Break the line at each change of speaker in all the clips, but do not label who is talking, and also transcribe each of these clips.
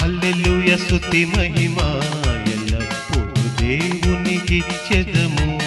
హల్లెలూయ స్తుతి మహిమ ఎల్లప్పుడూ దేవునికిచ్చెదము
హల్లెలూయ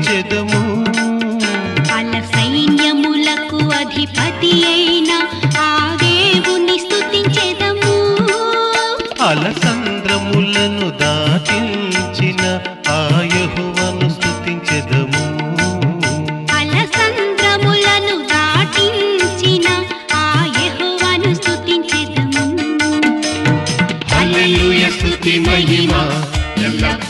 స్తుతించెదము
అల సైన్యములకు అధిపతి అయిన ఆ దేవుని స్తుతించెదము.
అలసంద్రములను దాటించిన ఆ యెహోవాను స్తుతించెదము.
అలసంద్రములను దాటించిన ఆ యెహోవాను స్తుతించెదము.
హల్లెలూయ స్తుతి మహిమ. ఎల్లప్పుడూ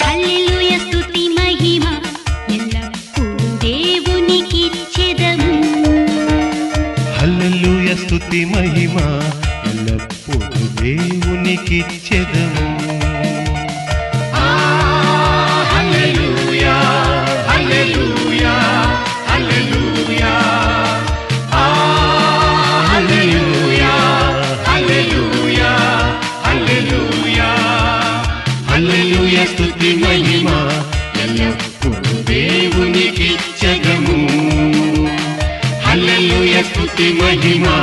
హల్లెలూయ స్తుతి మహిమ ఎల్లప్పుడూ
దేవునికిచ్చెదము
హల్లెలూయ హల్లెలూయ స్తుతి మహిమ ఎల్లప్పుడూ దేవునికిచ్చెదము హల్లెలూయ స్థుతి మహిమా